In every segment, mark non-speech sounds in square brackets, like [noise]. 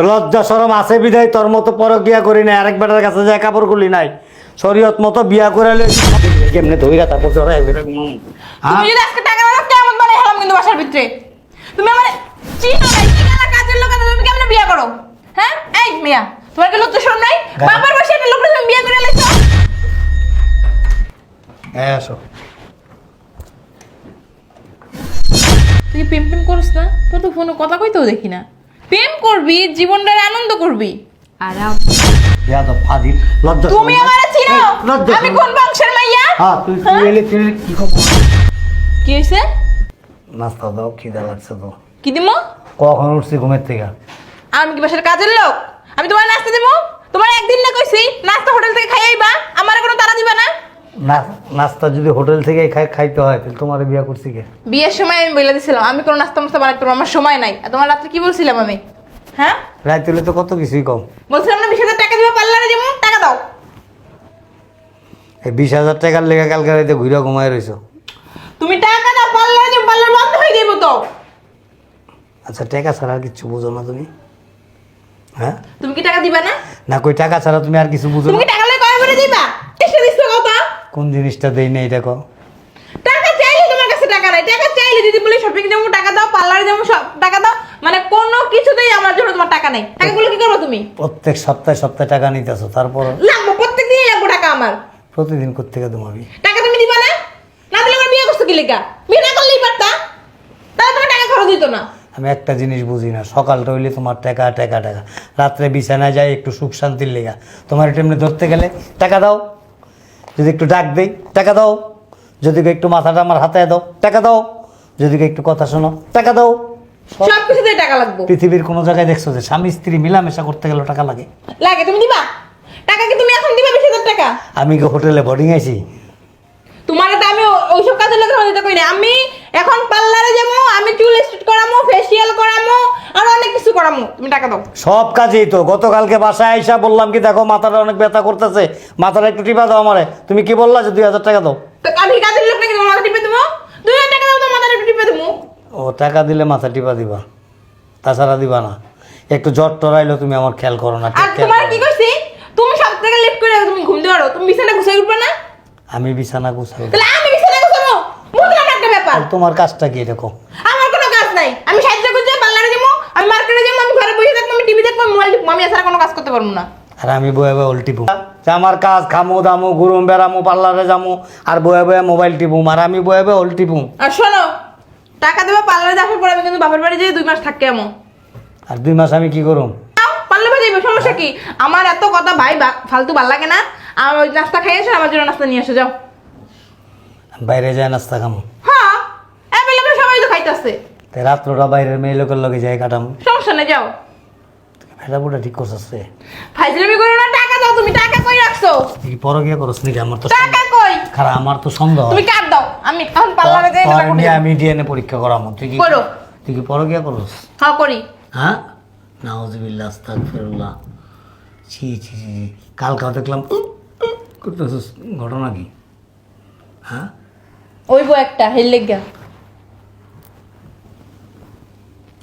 লজ্জা সরম আছে বিদায় তোর মতো পরকিয়া করি নাই আরেক বেটার কাছে যায় কাপড় খুলি নাই। শরীয়ত মতো বিয়া করে লই কেমনে ধইরা তারপর জড়াই হ্যাঁ তুমি যদি আজকে টাকা না দাও কেমন বানাই হলাম কিন্তু বাসার ভিতরে। তুমি আমার চিনো নাই চিনা কাজের লোক আছে, তুমি কেমনে বিয়ে করো? হ্যাঁ? এই মিয়া তোমার কি লজ্জা শরম নাই? গায়ে- বাবার বসে একটা লোক তুমি বিয়ে করে লাইছো? হ্যাঁ আসো। তুই কি প্রেম প্রেম করিস না? তোর তো ফোনে কথা কইতেও দেখি না। প্রেম করবি জীবনটার আনন্দ করবি। আর ইয়াদব ফাজিল লজ্জা তুমি আমারে চিনো? আমি কোন বংশের মাইয়া? হ্যাঁ তুই তুই হ্যাঁ? তুই কি খবর? কি হইছে? নাস্তা দাও খিদা লাগছে তো। কি দিমো? কখন উঠছি ঘুমের থেকে? আমি কি বাসার কাজের লোক? আমি তোমার নাস্তা দিমু? তোমার একদিন না কইছি নাস্তা হোটেল থেকে খাই আইবা আমার কোনো তারা দিবা না- নাস্তা যদি হোটেল থেকে খাই খাইতে হয় তাহলে তোমার বিয়া করছি কে? বিয়ের সময় আমি বলে দিছিলাম আমি কোনো নাস্তা মাস্তা বানাইতে পারব আমার সময় নাই। আর তোমার রাত্রে কি বলছিলাম আমি? হ্যাঁ? রাইতে হলে তো কত কিছুই কম। বলছিলাম না বিশ হাজার টাকা দিবা পার্লারে যেমন টাকা দাও। এই বিশ হাজার টাকার লেগে কালকে রাইতে ঘুরে ঘুমায় রইছো। তুমি টাকা দাও পার্লারে যেমন পার্লার বন্ধ হয়ে যাব তো। আচ্ছা টাকা ছাড়া আর কিছু বুঝো না তুমি। হ্যাঁ? তুমি কি টাকা দিবা না? না কই টাকা ছাড়া তুমি আর কিছু বুঝো তুমি না। কি টাকা লয়ে কয় করে দিবা? এসে দিছো কত কোন জিনিসটা দেই না এটা কো টাকা চাইলে তোমার কাছে টাকা নাই টাকা চাইলে দিদি বলে শপিং যাব টাকা দাও পার্লারে যাব সব টাকা দাও মানে কোনো কিছুতেই আমার জন্য তোমার টাকা নেই। টাকাগুলো কি করব তুমি? প্রত্যেক সপ্তাহে সপ্তাহে টাকা নিতেছো তারপর লাগবো প্রত্যেক দিনই লাগবো টাকা আমার। প্রতিদিন কোথেকে তোমাবি টাকা তুমি দিবা না? না দিলে আমার বিয়ে করছ কি লেগা? বিয়ে না করলেই পারতা? তাহলে তোমার টাকা খরচ দিত না। আমি একটা জিনিস বুঝি না সকালটা হইলে তোমার টাকা টাকা টাকা। রাত্রে বিছানায় যাই একটু সুখ শান্তির লেগা। তোমার এটা এমনি ধরতে গেলে টাকা দাও। যদি একটু ডাক দেই টাকা দাও। যদি একটু মাথাটা আমার হাতে দাও টাকা দাও। যদি একটু কথা শোনো টাকা দাও। সব কিছুতেই টাকা লাগবে। পৃথিবীর কোনো জায়গায় দেখছ যে স্বামী স্ত্রী মিলামেশা করতে গেলে টাকা লাগে? লাগে তুমি দিবা? টাকা কি তুমি এখন দিবা বিশ হাজার টাকা? আমি কি হোটেলে বোর্ডিং আইছি? তোমার তো আমি ওইসব কাজের লোকের দিতে কই না আমি এখন পার্লারে যাব আমি চুল স্ট্রেট করামো ফেসিয়াল করামো আর অনেক কিছু করামো। তুমি টাকা দাও। সব কাজেই তো। গতকালকে বাসায় আইসা বললাম কি দেখো মাথাটা অনেক ব্যথা করতেছে মাথাটা একটু টিপা দাও আমারে। তুমি কি বললা যে দুই হাজার টাকা দাও? তো আমি কাজের লোক নাকি তোমার মাথা টিপে দেবো? দুই হাজার টাকা দাও তো মাথা একটু টিপে দেবো। ও টাকা দিলে মাথা টিপা দিবা। তাছাড়া দিবা না। একটু জ্বর টরাইলেও তুমি আমার খেয়াল করো না আর তোমার কি না। করছি তুমি সব থেকে লেট করে তুমি ঘুমতে পারো তুমি বিছানা গুছিয়ে উঠবে না? আমি বিছানা গুছাই তাহলে আমি আর তোমার কাজটা কি এরকম আমার কোনো কাজ নাই। আমি সাহায্য করতে পার্লারে যাব আমি মার্কেটে যাব আমি ঘরে বসে থাকব আমি টিভি দেখব মোবাইল দেখব আমি এছাড়া কোনো কাজ করতে পারব না। আর আমি বয়ে বয়ে উল্টি পুম আমার কাজ খামো দামো ঘুরুম বেড়ামো পার্লারে যামো আর বয়ে বয়ে মোবাইল টিপুম আর আমি বয়ে বয়ে উল্টি পুম আর শোনো টাকা দেবো পার্লারে যাওয়ার পর আমি কিন্তু বাপের বাড়ি যেয়ে দুই মাস থাকতে আমো আর দুই মাস আমি কি করুম? পার্লারে যাইবে সমস্যা কি? আমার এত কথা ভাই ফালতু ভালো লাগে না। আমার ওই নাস্তা খাই এসে আমার জন্য নাস্তা নিয়ে এসে যাও। বাইরে যায় নাস্তা খামো। হ্যাঁ তাই রাত্রটা বাইরের মেয়ে লোকের লগে কাটাম। সমস্যা নেই যাও। বুড়া ঠিক করছিস রে ফাইজলামি করো না টাকা দাও তুমি টাকা কই রাখছো? কি পরে গিয়ে করস নাকি? আমার তো টাকা কই? আমার তো সন্দেহ। তুমি কাট দাও আমি এখন পার্লারে যাই টাকা আমি ডিএনএ পরীক্ষা করামো। তুই কি করো। তুই কি পরে গিয়ে হ্যাঁ করি। হ্যাঁ? নাউজুবিল্লাহ আস্তাগফিরুল্লাহ। ছি ছি ছি। কালকাও দেখলাম ঘটনা কি? হ্যাঁ? ওই বউ একটা হেল লেগা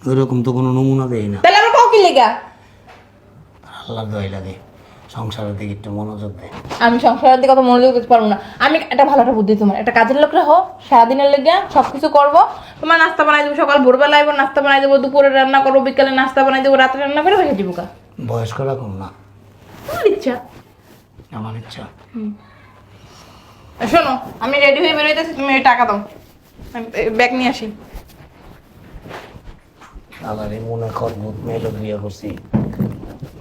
ওইরকম তো কোনো নমুনা দেয় না। তাহলে আমার কাউ কি লেগা? আল্লাহর দয় লাগে সংসারের দিকে একটু মনোযোগ দেয়। আমি সংসারের দিকে অত মনোযোগ দিতে পারব না। আমি একটা ভালো একটা বুদ্ধি তোমার একটা কাজের লোক রাখো সারাদিনের লেগে সব কিছু করব। তোমার নাস্তা বানাই দেবো সকাল ভোরবেলা আইবো নাস্তা বানাই দেবো দুপুরে রান্না করব বিকালে নাস্তা বানাই দেবো রাত্রে রান্না করে রেখে দিবো কা বয়স্ক রকম না। তোমার ইচ্ছা। আমার ইচ্ছা। শোনো আমি রেডি হয়ে বেরোইতেছি তুমি টাকা দাও। আমি ব্যাগ নিয়ে আসি। এই মনে খরবুত বিয়ে করছি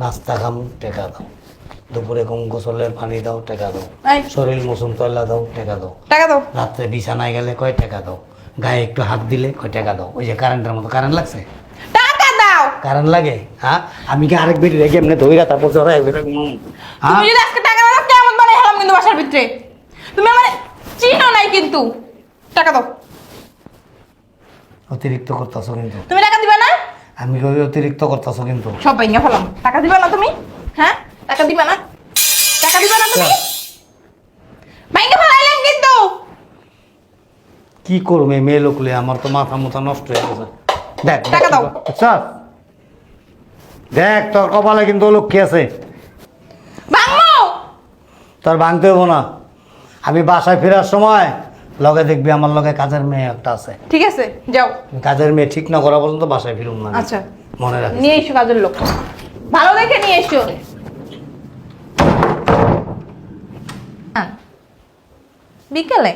নাস্তা খাম টেকা দাও। দুপুরে কম গোসলের পানি দাও টেকা দাও। শরীর মৌসুম তৈলা দাও টেকা দাও। টাকা দাও। রাত্রে বিছানায় গেলে কয় টাকা দাও? গায়ে একটু হাত দিলে কয় টাকা দাও? ওই যে কারেন্টের মতো কারেন্ট লাগছে? টাকা দাও। কারেন্ট লাগে? হ্যাঁ আমি কি আরেক বেটি রেখে এমনি ধইরা তারপর জড়াই এরকম হ্যাঁ তুমি যদি আজকে টাকা দাও কেমন বানাই হলাম কিন্তু বাসার ভিতরে। তুমি আমার চিনো নাই কিন্তু। টাকা দাও। অতিরিক্ত করতেছো কিন্তু। তুমি টাকা দিবা আমি কই অতিরিক্ত করতেছো কিন্তু। সব ভেঙে ফেলাম। টাকা দিবা না তুমি? হ্যাঁ? টাকা দিবা না? টাকা দিবা না তুমি? ভেঙে ফেলাইলাম কিন্তু। কি করবে মেয়ে লোকলে আমার তো মাথা মুথা নষ্ট হয়ে গেছে। দেখ টাকা দাও। আচ্ছা দেখ তোর কপালে কিন্তু লক্ষ্মী আছে। তোর ভাঙতে হব না। আমি বাসায় ফেরার সময় লগে দেখবি আমার লগে কাজের মেয়ে একটা আছে। ঠিক আছে যাও। কাজের মেয়ে ঠিক না করা পর্যন্ত বাসায় ফিরুম না। আচ্ছা। মনে রাখ নিয়ে এসো কাজের লোক ভালো দেখে নিয়ে এসো। বিকেলে?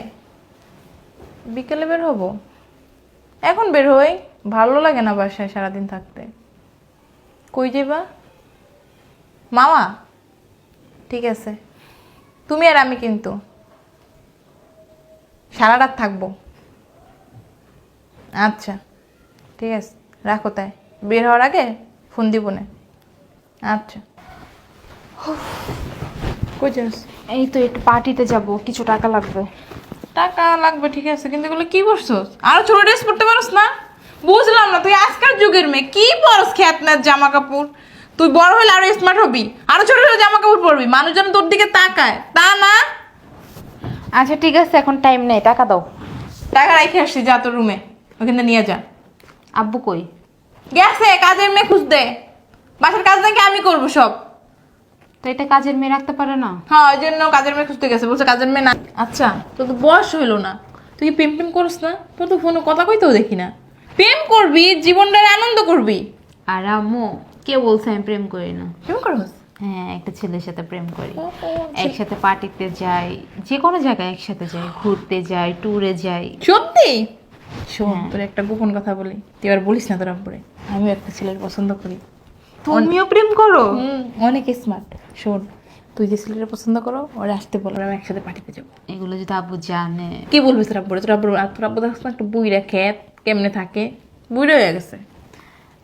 বিকেলে বের হব? এখন বের হই ভালো লাগে না বাসায় সারাদিন থাকতে। কই যাবা মামা? ঠিক আছে। তুমি আর আমি কিন্তু। সারা রাত থাকব। আচ্ছা ঠিক আছে রাখো তাই। বের হওয়ার আগে ফোন দিব না। আচ্ছা। এই তো একটু পার্টিতে যাব কিছু টাকা লাগবে। টাকা লাগবে ঠিক আছে কিন্তু এগুলো কি পরছস আর ছোট ড্রেস পরতে পারস না? বুঝলাম না তুই আজকাল যুগের মেয়ে কি পরস খ্যাতনার জামা কাপড় তুই বড় হলে আরও স্মার্ট হবি আরও ছোট ছোট জামা কাপড় পরবি মানুষজন তোর দিকে তাকায় তা না? আচ্ছা ঠিক আছে এখন টাইম নেই টাকা দাও। টাকা রেখে আসছি যা তোর রুমে ওখানে নিয়ে যা। আব্বু কই? গেছে কাজের মেয়ে খুঁজতে। বাসার কাজ নাকি আমি করব সব। তো এটা কাজের মেয়ে রাখতে পারে না? হ্যাঁ ওই জন্য কাজের মেয়ে খুঁজতে গেছে। বলছে কাজের মেয়ে না। আচ্ছা তোর তো বয়স হইল না। তুই কি প্রেম টেম করিস না? তোর তো ফোনে কথা কইতেও দেখি না। প্রেম করবি জীবনটার আনন্দ করবি। আর আম্মু কে বলছে আমি প্রেম করি না? প্রেম করবস হ্যাঁ একটা ছেলের সাথে প্রেম করি। একসাথে পার্টিতে যাই যে কোনো জায়গায় একসাথে যাই ঘুরতে যাই ট্যুরে যাই। সত্যি? শোন হ্যাঁ। তোর একটা গোপন কথা বলি। তুই এবার বলিস না তোর আব্বুরে। আমিও একটা ছেলের পছন্দ করি। তুমিও প্রেম করো? অনেক স্মার্ট শোন তুই যে ছেলেটা পছন্দ করো ওরা আসতে বলো আমি একসাথে পাঠিয়ে যাব। এগুলো যদি আব্বু জানে। কি বলবি তোর আব্বুরে? তোর আব্বুর আর তোর আব্বু দেখছ না একটা বুইরা খেত কেমনে থাকে? বুইরা হয়ে গেছে।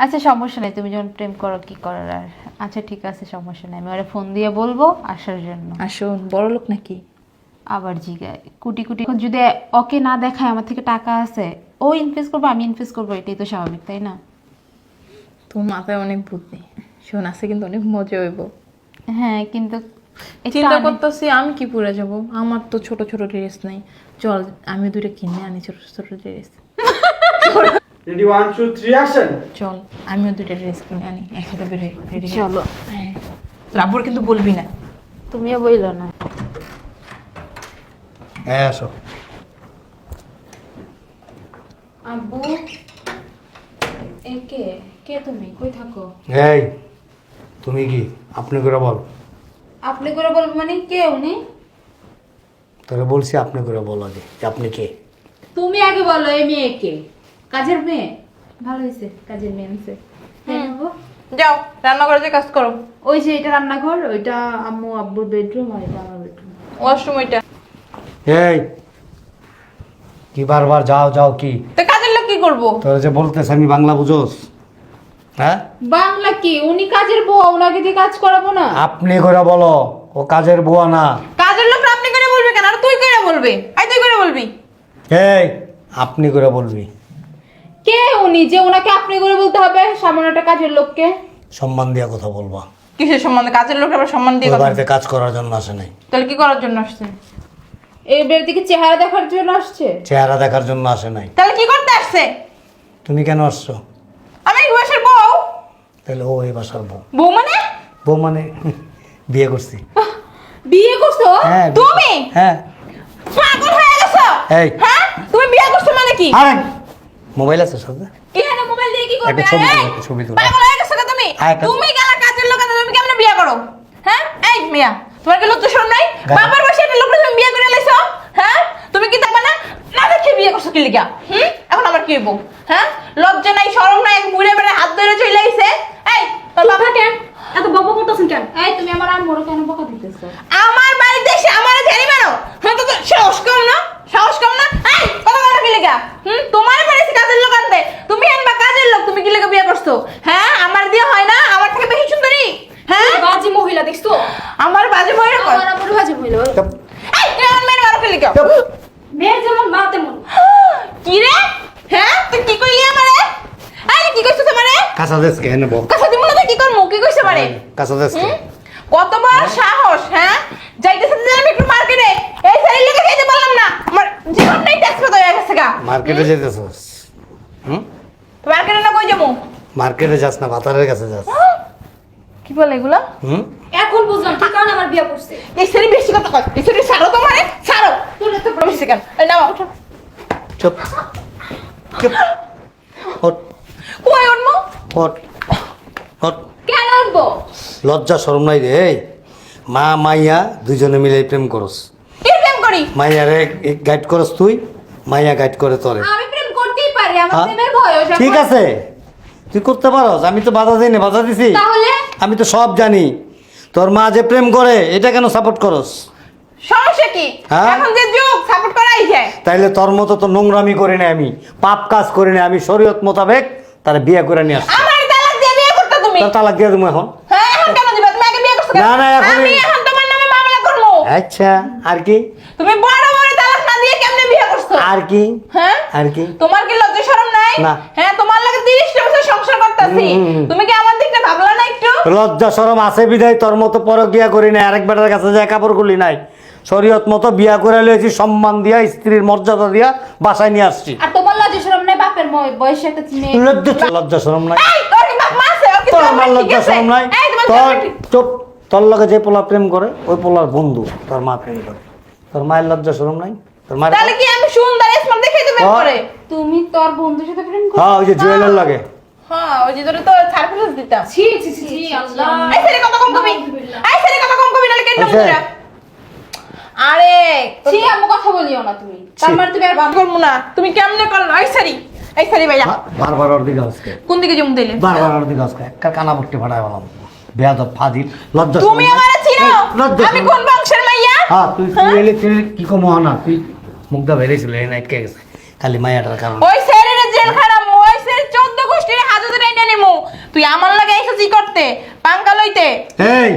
আচ্ছা সমস্যা নেই। তুমি যখন প্রেম করো কি করার আর? আচ্ছা ঠিক আছে সমস্যা নেই। আমি ওরা ফোন দিয়ে বলব আসার জন্য। আসুন বড় লোক নাকি? আবার জিগায়। কুটি কুটি যদি ওকে না দেখায় আমার থেকে টাকা আছে ও ইনভেস্ট করব আমি ইনভেস্ট করব এটাই তো স্বাভাবিক তাই না? তোর মাথায় অনেক বুদ্ধি। শোন আছে কিন্তু অনেক মজা হইব। হ্যাঁ কিন্তু চিন্তা করতেছি আমি কি পরে যাব? আমার তো ছোট ছোট ড্রেস নেই। চল আমি দুটো কিনে আনি ছোট ছোট dress Ready, one, two, three, action! চল আমিও দুটো ড্রেস কিনে আনি একসাথে বের হই রেডি চলো। হ্যাঁ। কিন্তু বলবি না। তুমিও বইলো না। হ্যাঁ আসো। আব্বু এ কে? কে তুমি? কই থাকো? এই তুমি কি? আপনি করে বল। আপনি করে বলব মানে কে উনি? তোরে বলছি আপনি করে বল আগে। যে আপনি কে? তুমি আগে বলো এই মেয়ে কে? কাজের মেয়ে? ভালো হয়েছে কাজের মেয়ে আনছে। হ্যাঁ, যাও রান্না করে যে কাজ করো। ওই যে এটা রান্নাঘর ওইটা আম্মু আব্বুর বেডরুম আর এটা আমার বেডরুম ওয়াশরুম ওইটা। এই কি বারবার যাও যাও কি? তো কাজের লোক কি করব? তোর যে বলতেছে আমি বাংলা বুঝোস। হ্যাঁ? বাংলা কি? উনি কাজের বউ ওনাকে দিয়ে কাজ করাবো না? আপনি করে বলো ও কাজের বুয়া না। কাজের লোক আপনি করে বলবে কেন? আর তুই করে বলবি? আই তুই করে বলবি? এই আপনি করে বলবি। কে? উনি যে ওনাকে আপনি করে বলতে হবে সামান্য একটা কাজের লোককে। সম্মান দিয়া কথা বলবা। কিসের সম্বন্ধে কাজের লোক আবার সম্মান দিয়ে ওই কথা বাড়িতে কাজ করার জন্য আসে নাই। তাহলে কি করার জন্য আসছে? এই বের দিকে চেহারা দেখার জন্য আসছে। চেহারা দেখার জন্য আসে নাই। তাহলে কি করতে আসছে? তুমি কেন আসছো? আমি এই বয়সের বউ। তাহলে ও এই বাসার বউ। বউ মানে? বউ মানে [laughs] বিয়ে করছি। বিয়ে করছ? হ্যাঁ বিয়ে- তুমি? হ্যাঁ। পাগল হয়ে গেছো? এই। হ্যাঁ? তুমি বিয়ে করছ মানে কি? আরে মোবাইল আছে সাথে কি হলো মোবাইল দিয়ে কি করবে? একটা ছবি তুলো, একটা ছবি তুলো। পাগল হয়ে গেছো তুমি? হ্যাঁ, তুমি গেলা কাজের লোক আছে, তুমি কেমনে বিয়ে করো? হ্যাঁ? এই মিয়া তোমার কি লজ্জা শরম নাই? বাবার বসে একটা লোক তুমি বিয়ে করে লাইছো হ্যাঁ? তুমি কি দেখবা না না দেখে বিয়ে করছ কি লিগা? হুম? এখন আমার কি হইব? হ্যাঁ? লজ্জা নাই শরম নাই মুড়ে বেড়ে হাত ধরে চলে আইছে। এই তোর বাবা কেন এত বকবক করতেছেন কেন? এই তুমি আমার আম্মুর কেন বকা দিতেছো? আমার বাড়িতে এসে আমার ঝাড়ি মারো। হ্যাঁ তো সাহস কম না সাহস কম না। এই কথা বলো কি লেগা? হুম? তোমার বাড়িতে কাজের লোক আনতে তুমি আনবা কাজের লোক তুমি কি লেগে বিয়ে করছ হ্যাঁ আমার দিয়ে হয় না? আমার থেকে বেশি সুন্দরী? হ্যাঁ? বাজি মহিলা দেখছ? আমার বাজে কর আমার আম্মুর বাজি মহিলা। এই আমার মেয়ের মারো কি লেগা চুপ। মেয়ে যেমন মা তেমন। কি রে? হ্যাঁ তুই কি কইলি আমারে? এই কি কইছিস আমারে? কাঁচা দেশকে এনে বউ কথা দিমু না তো কি করমু কি কইছ আমারে? কাঁচা হুম? কত বড় সাহস হ্যাঁ? যাইতেছে যে আমি একটু মার্কেটে। এই শাড়ি লেগে যেতে পারলাম না। আমার জীবনটাই ট্যাক্স কত হয়ে গেছে গা। মার্কেটে যেতেছস হুম? মার্কেটে না কই যাব? মার্কেটে যাস না ভাতারের কাছে যাস। কি বলে এগুলা? হুম? এখন বুঝলাম কি কারণে আমার বিয়ে করছে। এই সেরি বেশি কথা কয় এই সেরি ছাড়ো তো মানে ছাড়ো। তোর এত প্রবেশ কেন? এই নাও ওঠো। চুপ। চুপ। হট কই অন্য হট হট কেন উঠবো লজ্জা শরম নাই রে এই। মা মাইয়া দুইজনে মিলে প্রেম করস। কি প্রেম করি? মাইয়ারে গাইড করস তুই মাইয়া গাইড করে তোরে। আমি প্রেম করতেই পারি আমার হ্যাঁ? প্রেমের এখন। ঠিক আছে। তুই করতে পারস? আমি তো বাধা দিই না বাধা দিছি। তাহলে? আমি তো সব জানি। তোর মা যে প্রেম করে এটা কেন সাপোর্ট করস? সমস্যা কি? হ্যাঁ? এখন যে যুগ সাপোর্ট করাই যায়। তাইলে তোর মতো তো নোংরামি করি না আমি পাপ কাজ করি না আমি শরীয়ত মোতাবেক তারা বিয়ে করে নিয়ে আসছি। আমার তালাক দিয়ে বিয়ে করতে তুমি? তার তালাক দিয়ে দেবো এখন। হ্যাঁ এখন কেন দিবা? তুমি আগে বিয়ে করছ কেন? না, না, এখনই- আমি এখন তোমার নামে মামলা করব। আচ্ছা আর কি? তুমি বড় বড় তালাক না দিয়ে কেমনে বিয়ে করছ? আর কি? হ্যাঁ? আর কি? তোমার কি লজ্জা শরম না। হ্যাঁ তোমার লাগে 30 বছর সংসার করতেছি। হুম, হুম, হুম। তুমি কি আমার দিকটা ভাবলা না একটু? লজ্জা সরম আছে বিদায় তোর মতো পরকিয়া করি আরেক বেটার কাছে যায় কাপড় নাই। শরীয়ত মতো বিয়া করে লয়েছি সম্মান দিয়া স্ত্রীর মর্যাদা দিয়া বাসায় নিয়ে আসছি। আর তোমার লজ্জা শরম নাই বাপের বয়সে একটা মেয়ে। লজ্জা নাই। তোর আমার লজ্জা শরম নাই। এই তোর চুপ তোর লগে যে পোলা প্রেম করে ওই পোলার বন্ধু তোর মা প্রেম করে। তোর মায়ের লজ্জা শরম নাই? তাহলে কি আমি সুন্দর স্মার্ট দেখেই তো প্রেম করে তুমি তোর বন্ধুর সাথে প্রেম করো? হ্যাঁ ওই যে জুয়েলার লাগে। হ্যাঁ ওই যে তোরে তো সারপ্রাইজ দিতাম ছি ছি ছি ছি আল্লাহ। এই সেরি কথা কম কবি। এই সেরি কথা কম কবি নালে কেন হয়েছে? আরে ছি আম্মু কথা বলিও না তুমি। তার মানে তুমি আর বাপ করব না। তুমি কেমনে করল? এই সেরি এই সেরি ভাইয়া। বারবার ওর দিকে আজকে। কোন দিকে জম দিলে? বারবার ওর দিকে কানা পট্টি ফাটাই বললাম বেয়াদব ফাজিল লজ্জা তুমি আমারে চিনো? লজ্জা আমি কোন বংশের মাইয়া? হ্যাঁ তুই তুই এলে তুই কি কম না? তুই মুগ্ধা বেরিয়েছিল এই নাইট কে গেছে। খালি মায়াটার কারণে। ওই সেরির জেল খারাপ ওই সেরি 14 গোষ্ঠীর হাজতে টাইনা নিমু। তুই আমার লাগে এসেছি করতে পাঙ্কা লইতে। এই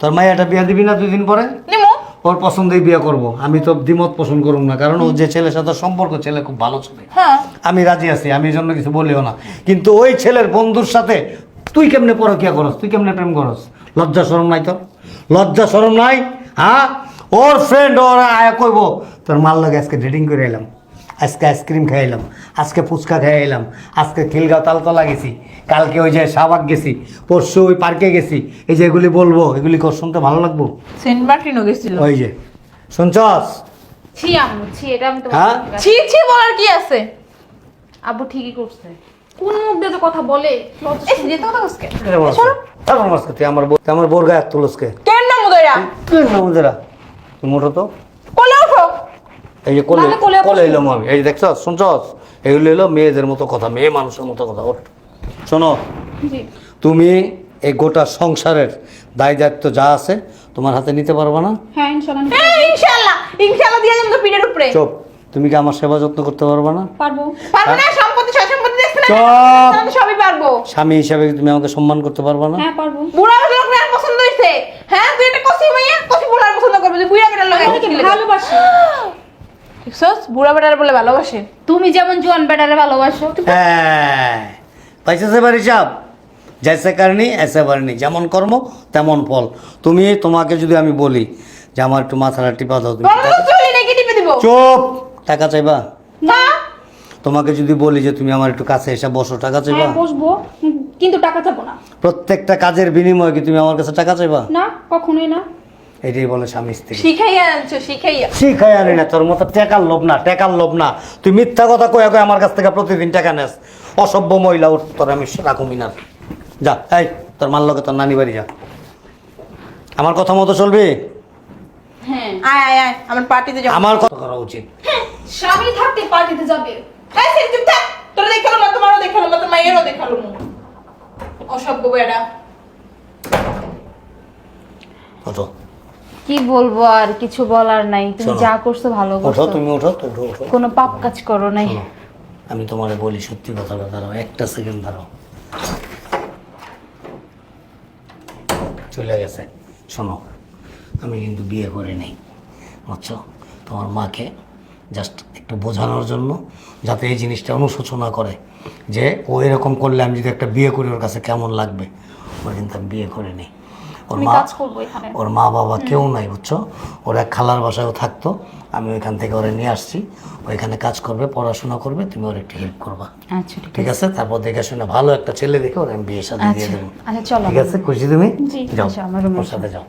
তোর মায়াটা বিয়া দিবি না দুই দিন পরে? নিমু। ওর পছন্দেই বিয়ে করব। আমি তো দ্বিমত পোষণ করব না কারণ ও যে ছেলের সাথে সম্পর্ক ছেলে খুব ভালো ছেলে। হ্যাঁ। আমি রাজি আছি আমি এই জন্য কিছু বলিও না। কিন্তু ওই ছেলের বন্ধুর সাথে তুই কেমনে পরকিয়া করস? তুই কেমনে প্রেম করস? লজ্জা শরম নাই তোর? লজ্জা শরম নাই? হ্যাঁ? ওর ফ্রেন্ড ওর আয়া কইব তোর মাল লাগে আজকে ডেটিং করে এলাম। আজকে আইসক্রিম খাইলাম আজকে ফুচকা খাই এলাম। আজকে খিলগাঁও তালতলা গেছি। কালকে ওই যে শাহবাগ গেছি। পরশু ওই পার্কে গেছি। এই যে এগুলি বলব এগুলি কর শুনতে ভালো লাগবো? সেন্ট মার্টিনও গেছিল। ওই যে। শুনছস? ছি আম্মু ছি এটা আমি তোমার হ্যাঁ? ছি ছি বলার কি আছে? আব্বু ঠিকই করছে। কোন মুখ দিয়ে তো কথা বলে? এই যে তো কসকে এটা বলছ। আমার তুই আমার বউ- তুই আমার বোর গায়ে তুলসকে কেন না মুদরা তুই না মোটো তো? এই যে কোলে কোলে এলাম আমি। এই যে দেখছস? শুনছস? এগুলো এলো মেয়েদের মতো কথা মেয়ে মানুষের মতো কথা। ওঠ। শোনো তুমি এই গোটা সংসারের দায় দায়িত্ব যা আছে তোমার হাতে নিতে পারবে না? হ্যাঁ ইনশাআল্লাহ ইনশাআল্লাহ ইনশাআল্লাহ দিয়ে যাব পিঠের উপরে। চুপ। তুমি কি আমার সেবা যত্ন করতে পারবে না? পারব। পারব না সম্পত্তি সম্পত্তি দেখছ না? আমি সবই পারব। স্বামী হিসাবে তুমি আমাকে সম্মান করতে পারবে না? হ্যাঁ পারব। বুড়া লোক আর পছন্দ হইছে। হ্যাঁ তুই এটা কসি মাইয়া কসি বুড়ার পছন্দ করবে তুই বুড়া লগে ভালোবাসি। [gasps] দেখছস? বুড়া বেটার বলে ভালোবাসে। তুমি যেমন জোয়ান বেটারে ভালোবাসো। হ্যাঁ। পয়সা সে বাড়ি চাপ জैसे করনি এসে বাড়নি। যেমন কর্ম তেমন ফল। তুমি তোমাকে যদি আমি বলি যে আমার একটু মাথাটা টিপা দাও তুমি চুপ! টাকা চাইবা? না। তোমাকে যদি বলি যে তুমি আমার একটু কাছে এসে বসো টাকা চাইবা? হ্যাঁ বসবো। কিন্তু টাকা চাবো না। প্রত্যেকটা কাজের বিনিময়ে কি তুমি আমার কাছে টাকা চাইবা? না কখনোই না। এটাই বলে স্বামী স্ত্রী। শিখাইয়া আনছো শিখাইয়া। শিখাই আনি না তোর মতো টেকার লোভ না টেকার লোভ না। তুই মিথ্যা কথা কয়ে কয়ে আমার কাছ থেকে প্রতিদিন টাকা নেস। অসভ্য মহিলা ওর তোর আমি রাখুমি না যা এই তোর মার লগে তোর নানি বাড়ি যা। আমার কথা মতো চলবি? হ্যাঁ আয় আয় আয় আমার পার্টিতে যাব আমার কথা করা উচিত। স্বামী থাকতে পার্টিতে যাবে। এই সেরি চুপ থাক। তোরা দেখাল না তোমারও দেখাল না তোর মায়েরও দেখাল না অসভ্য বেড়া। কি বলব আর কিছু বলার নাই। তুমি যা করছ ভালো ওঠো করছ। তুমি ওঠো তো ওঠো। ওঠো কোনো পাপ কাজ করো নাই। আমি তোমারে বলি সত্যি কথাটা দাঁড়াও একটা সেকেন্ড দাঁড়াও। চলে গেছে। শোনো আমি কিন্তু বিয়ে করে নেই বুঝছ? তোমার মাকে জাস্ট একটু বোঝানোর জন্য যাতে এই জিনিসটা অনুশোচনা করে যে ও এরকম করলে আমি যদি একটা বিয়ে করি ওর কাছে কেমন লাগবে? ওর কিন্তু আমি বিয়ে করে নেই। ওর মা ওর মা বাবা কেউ নাই বুঝছ? ওর এক খালার বাসায়ও থাকতো আমি ওইখান থেকে ওরে নিয়ে আসছি। ওইখানে কাজ করবে পড়াশোনা করবে তুমি ওর একটু হেল্প করবা। আচ্ছা ঠিক আছে। তারপর দেখে শুনে ভালো একটা ছেলে দেখে ওর আমি বিয়ে সাথে দিয়ে আচ্ছা। দেবো। আচ্ছা চলো ঠিক আছে? খুশি তুমি? যাও। আচ্ছা, আমার সাথে যাও।